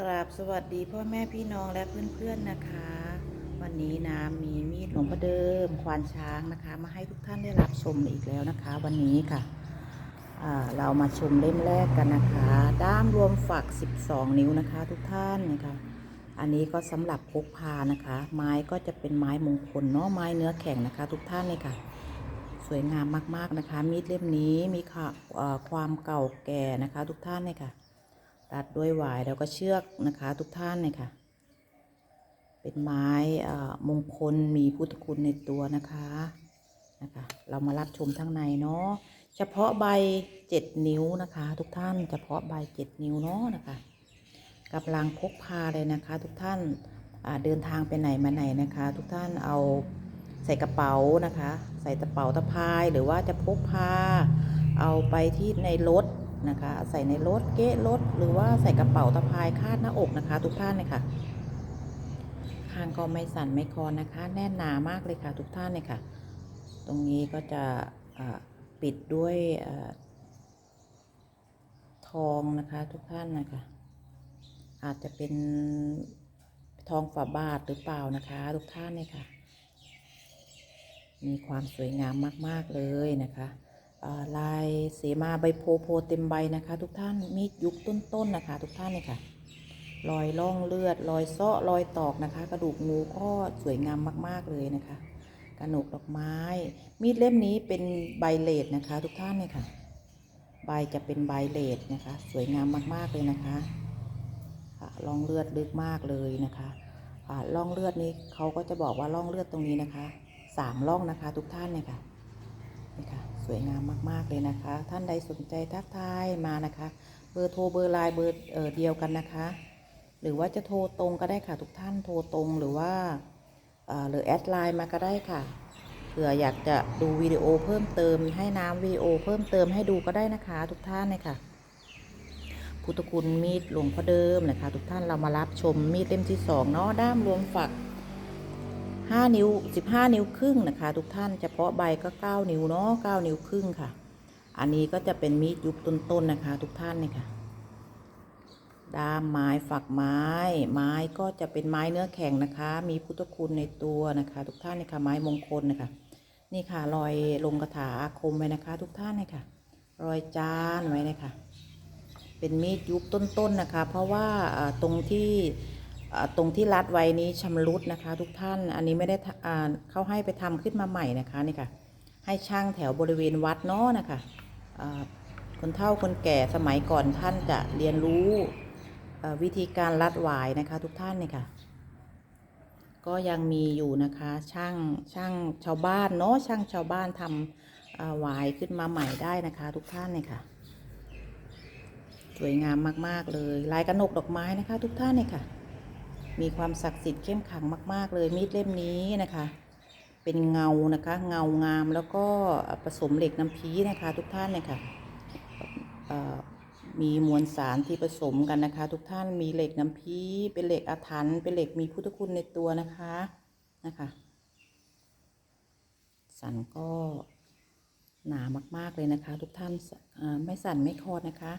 กราบสวัสดีพ่อแม่พี่น้องและเพื่อนๆนะคะ วันนี้นะมีมีดหลวงพ่อเดิม ควานช้างนะคะ มาให้ทุกท่านได้รับชมอีกแล้วนะคะ วันนี้ค่ะเรามาชมเล่มแรกกันนะคะ ด้ามรวมฝัก 12 นิ้วนะคะ ทุกท่านนะคะอันนี้ก็สำหรับพกพานะคะ ไม้ก็จะเป็นไม้มงคลเนาะไม้เนื้อแข็งนะคะ ทุกท่านเลยค่ะ สวยงามมากๆนะคะ มีดเล่มนี้มีค่ะความเก่าแก่นะคะ ทุกท่านเลยค่ะ ตัดด้วยหวายแล้วก็เชือกนะคะทุกท่านเลยค่ะ เป็นไม้มงคลมีพุทธคุณในตัวนะคะนะคะ เรามารับชมทั้งในเนาะเฉพาะใบเจ็ดนิ้วนะคะ ทุกท่านเฉพาะใบเจ็ดนิ้วเนาะนะคะกำลังพกพาเลยนะคะ ทุกท่านาเดินทางไปไหนมาไหนนะคะ ทุกท่านเอาใส่กระเป๋านะคะ ใส่กระเป๋าตะพายหรือว่าจะพกพา เอาไปที่ในรถ นะคะ ใส่ในรถเก๊ะรถหรือว่าใส่กระเป๋าตะพายคาดหน้าอกนะคะ ทุกท่านเลยค่ะข้างก็ไม่สั่นไม่คลอนนะคะ แน่นหนามากเลยค่ะ ทุกท่านเลยค่ะ ตรงนี้ก็จะปิดด้วยอทองนะคะทุกท่านนะคะ อาจจะเป็นทองฝาบาทหรือเปล่านะคะ ทุกท่านเลยค่ะ มีความสวยงามมาก ๆ เลยนะคะ ลายเสมาใบโพโพเต็มใบนะคะ ทุกท่านมีดยุคต้นๆนะคะ ทุกท่านเลยค่ะรอยล่องเลือดรอยเซาะรอยตอกนะคะ กระดูกงูก็สวยงามมาก ๆ เลยนะคะกระหนกดอกไม้ มีดเล่มนี้เป็นใบเลดนะคะ ทุกท่านเลยค่ะ ใบจะเป็นใบเลดนะคะ สวยงามมากๆเลยนะคะค่องเลือดลึกมากเลยนะคะค่องเลือดนี้เขาก็จะบอกว่าร่องเลือดตรงนี้นะคะสามร่องนะคะ ทุกท่านเนี่ยค่ะ นี่ค่ะสวยงามมาก ๆ เลยนะคะ ท่านใดสนใจทักทายมานะคะ เบอร์โทรเบอร์ไลน์เบอร์เออเดียวกันนะคะ หรือว่าจะโทรตรงก็ได้ค่ะทุกท่านโทรตรงหรือว่าหรือแอดไลน์มาก็ได้ค่ะเผื่ออยากจะดูวิดีโอเพิ่มเติม ให้น้ำวิดีโอเพิ่มเติมให้ดูก็ได้นะคะ ทุกท่านเลยค่ะพุทธคุณมีดหลวงพ่อเดิมนะคะ ทุกท่านเรามารับชมมีดเล่มที่สองเนาะด้ามรวมฝัก 5 นิ้ว 15 นิ้วครึ่งนะคะ ทุกท่านเฉพาะใบก็ 9 นิ้วเนาะ9 นิ้วครึ่งค่ะ อันนี้ก็จะเป็นมีดยุคต้นๆนะคะ ทุกท่านเนี่ยค่ะด้ามไม้ฝักไม้ ไม้ก็จะเป็นไม้เนื้อแข็งนะคะ มีพุทธคุณในตัวนะคะ ทุกท่านเนี่ยค่ะไม้มงคลนะคะนี่ค่ะรอยลงกระถาอาคมไว้นะคะ ทุกท่านเนี่ยค่ะรอยจานไว้นะคะเป็นมีดยุคต้นๆนะคะ เพราะว่าตรงที่ ตรงที่รัดไว้นี้ชำรุดนะคะ ทุกท่าน อันนี้ไม่ได้เขาให้ไปทำขึ้นมาใหม่นะคะนี่ค่ะ ให้ช่างแถวบริเวณวัดเนาะนะคะคนเฒ่าคนแก่สมัยก่อนท่านจะเรียนรู้วิธีการรัดหวายนะคะ ทุกท่านเนี่ยค่ะ ก็ยังมีอยู่นะคะช่างช่างชาวบ้านเนาะช่างชาวบ้านทำอ่าหวายขึ้นมาใหม่ได้นะคะ ทุกท่านเนี่ยค่ะ สวยงามมาก ๆ เลยลายกระหนกดอกไม้นะคะ ทุกท่านเนี่ยค่ะ มีความศักดิ์สิทธิ์เข้มขังมาก ๆ เลยมีดเล่มนี้นะคะ เป็นเงานะคะ เงางามแล้วก็ผสมเหล็กน้ำพีนะคะทุกท่านเนี่ยค่ะมีมวลสารที่ผสมกันนะคะ ทุกท่านมีเหล็กน้ำพีเป็นเหล็กอาถรรพ์เป็นเหล็กมีพุทธคุณในตัวนะคะนะคะสันก็หนามากๆเลยนะคะ ทุกท่านไม่สั่นไม่คอดนะคะ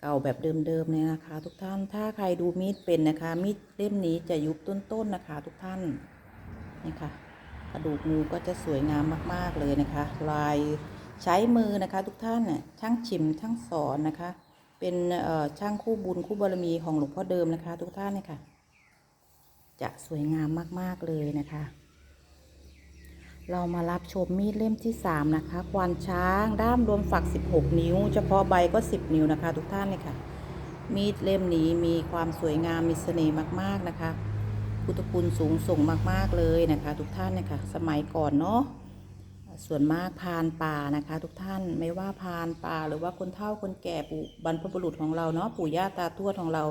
เก่าแบบเดิมๆเลยนะคะ ทุกท่าน ถ้าใครดูมีดเป็นนะคะ มีดเล่มนี้จะยุบต้นๆนะคะ ทุกท่านนี่ค่ะ กระดูกงูก็จะสวยงามมากๆเลยนะคะ ลายใช้มือนะคะ ทุกท่านเนี่ยช่างชิมช่างสอนนะคะ เป็นเอ่อช่างคู่บุญคู่บารมีของหลวงพ่อเดิมนะคะ ทุกท่านเนี่ยค่ะ จะสวยงามมากๆเลยนะคะ เรามารับชมมีดเล่มที่ 3 นะคะ ควานช้างด้ามรวมฝัก 16 นิ้ว เฉพาะใบก็ 10 นิ้วนะคะ ทุกท่านเลยค่ะ มีดเล่มนี้มีความสวยงามมีเสน่ห์มากๆนะคะพุทธคุณสูงส่งมากๆเลยนะคะ ทุกท่านเนี่ยค่ะสมัยก่อนเนาะส่วนมากพานป่านะคะ ทุกท่านไม่ว่าพานป่าหรือว่าคนเฒ่าคนแก่ปู่บรรพบุรุษของเราเนาะปู่ย่าตาทวดของเรา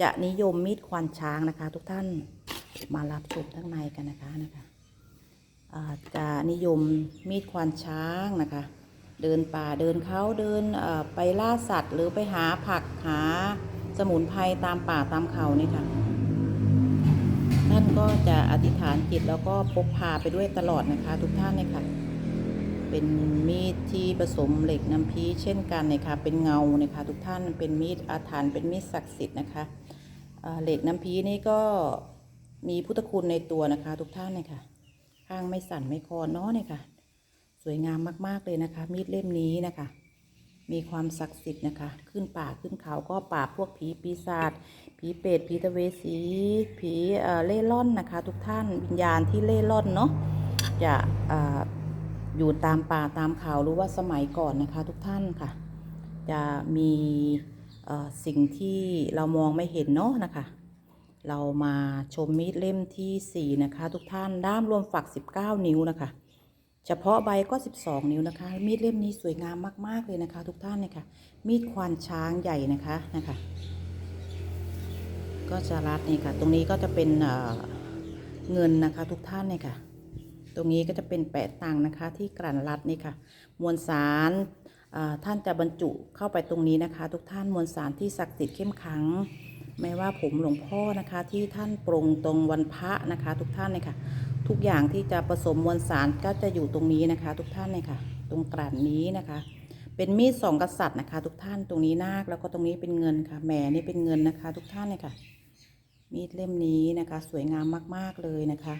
จะนิยมมีดควานช้างนะคะ ทุกท่านมารับชมข้างในกันนะคะนะคะ จะนิยมมีดควานช้างนะคะ เดินป่าเดินเขาเดินไปล่าสัตว์ หรือไปหาผักหาสมุนไพรตามป่าตามเขานี่ค่ะ ท่านก็จะอธิษฐานจิตแล้วก็พกพาไปด้วยตลอดนะคะ ทุกท่านเนี่ยค่ะ เป็นมีดที่ผสมเหล็กน้ำพีเช่นกันนะคะ เป็นเงานะคะ ทุกท่านเป็นมีดอาถรรพ์เป็นมีดศักดิ์สิทธิ์นะคะเหล็กน้ำพีนี่ก็มีพุทธคุณในตัวนะคะ ทุกท่านเนี่ยค่ะ ข้างไม่สั่นไม่คลอนเนาะเนี่ยค่ะ สวยงามมากๆเลยนะคะ มีดเล่มนี้นะคะ มีความศักดิ์สิทธิ์นะคะ ขึ้นป่าขึ้นเขาก็ปราบพวกผีปีศาจผีเปรตผีตะเวสีผีเอ่อเล่ร่อนนะคะ ทุกท่านวิญญาณที่เล่ร่อนเนาะจะอ่าอยู่ตามป่าตามเขาหรือว่าสมัยก่อนนะคะ ทุกท่านค่ะ จะมีเอ่อสิ่งที่เรามองไม่เห็นเนาะนะคะ เรามาชมมีดเล่มที่ 4 นะคะ ทุกท่านด้ามรวมฝัก 19 นิ้วนะคะ เฉพาะใบก็ 12 นิ้วนะคะ มีดเล่มนี้สวยงามมาก ๆ เลยนะคะ ทุกท่านเลยค่ะมีดควานช้างใหญ่นะคะนะคะ ก็จะรัดนี่ค่ะ ตรงนี้ก็จะเป็นเเงินนะคะ ทุกท่านเนี่ยค่ะ ตรงนี้ก็จะเป็นแปะตังนะคะ ที่กลั่นรัดนี่ค่ะ มวลสารท่านจะบรรจุเข้าไปตรงนี้นะคะ ทุกท่านมวลสารที่ศักดิ์สิทธิ์เข้มขัง ไม่ว่าผมหลวงพ่อนะคะที่ท่านปรงตรงวันพระนะคะ ทุกท่านเนี่ยค่ะ ทุกอย่างที่จะผสมมวลสารก็จะอยู่ตรงนี้นะคะ ทุกท่านเนี่ยค่ะ ตรงกลั่นนี้นะคะ เป็นมีดสองกษัตริย์นะคะ ทุกท่านตรงนี้นาคแล้วก็ตรงนี้เป็นเงินค่ะแหมนี่เป็นเงินนะคะ ทุกท่านเนี่ยค่ะ มีดเล่มนี้นะคะ สวยงามมากๆเลยนะคะ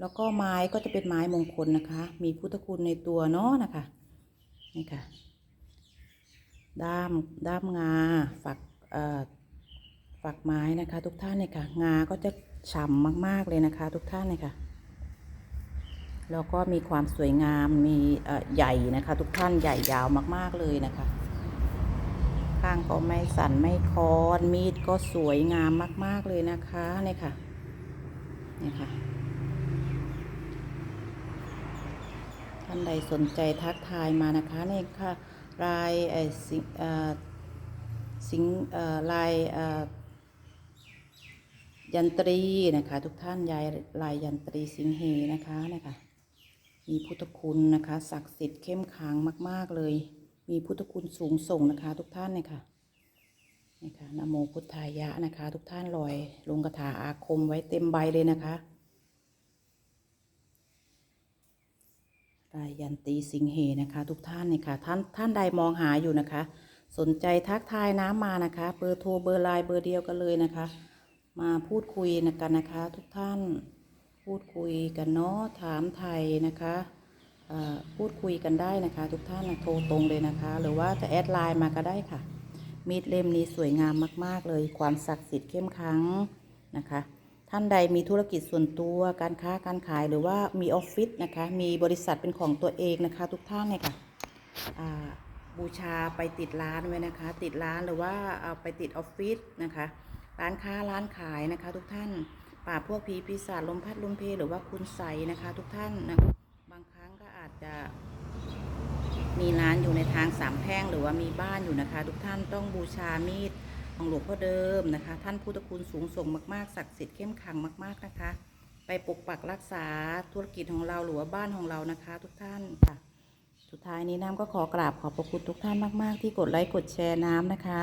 แล้วก็ไม้ก็จะเป็นไม้มงคลนะคะ มีพุทธคุณในตัวเนาะนะคะนี่ค่ะด้ามด้ามงาฝักเอ่อ ฝักไม้นะคะ ทุกท่านเนี่ยค่ะ งาก็จะฉ่ำมากๆเลยนะคะ ทุกท่านเนี่ยค่ะแล้วก็มีความสวยงามมีเอ่อใหญ่นะคะ ทุกท่านใหญ่ยาวมากๆเลยนะคะ ข้างก็ไม่สั่นไม่คลอนมีดก็สวยงามมาก ๆเลยนะคะเนี่ยค่ะเนี่ยค่ะท่านใดสนใจทักทายมานะคะเนี่ยค่ะลายไอสิงเอ่อสิงเอ่อลายเอ่อ ยันตรีนะคะ ทุกท่านยายลายยันตรีสิงเหนะคะนะคะมีพุทธคุณนะคะศักดิ์สิทธิ์เข้มขลังมาก ๆ เลย มีพุทธคุณสูงส่งนะคะ ทุกท่านเนี่ยค่ะนี่ค่ะนโมพุทธายะนะคะ ทุกท่านลอยลงคาถาอาคมไว้เต็มใบเลยนะคะรายยันตีสิงเหนะคะ ทุกท่านเนี่ยค่ะท่านท่านใดมองหาอยู่นะคะ สนใจทักทายน้ำมานะคะเบอร์โทรเบอร์ไลน์เบอร์เดียวกันเลยนะคะ มาพูดคุยกันนะคะ ทุกท่านพูดคุยกันเนาะถามไทยนะคะพูดคุยกันได้นะคะ ทุกท่านนะโทรตรงเลยนะคะ หรือว่าจะแอดไลน์มาก็ได้ค่ะ มีดเล่มนี้สวยงามมาก ๆ เลย ความศักดิ์สิทธิ์เข้มขังนะคะ ท่านใดมีธุรกิจส่วนตัวการค้าการขายหรือว่ามีออฟฟิศนะคะ มีบริษัทเป็นของตัวเองนะคะ ทุกท่านเนี่ยค่ะบูชาไปติดร้านไว้นะคะ ติดร้านหรือว่าเอาไปติดออฟฟิศนะคะ ร้านค้าร้านขายนะคะ ทุกท่านปราพวกผีปีศาจลมพัดลมเพหรือว่าคุณใสนะคะ ทุกท่านนะบางครั้งก็อาจจะ มีร้านอยู่ในทางสามแพร่งหรือว่ามีบ้านอยู่นะคะ ทุกท่านต้องบูชามีดของหลวงพ่อเดิมนะคะ ท่านพุทธคุณสูงส่งมากๆศักดิ์สิทธิ์เข้มขังมากๆนะคะ ไปปกปักรักษาธุรกิจของเราหรือว่าบ้านของเรานะคะ ทุกท่านค่ะสุดท้ายนี้น้ำก็ขอกราบขอบพระคุณทุกท่านมาก ๆ ที่กดไลค์กดแชร์น้ำนะคะ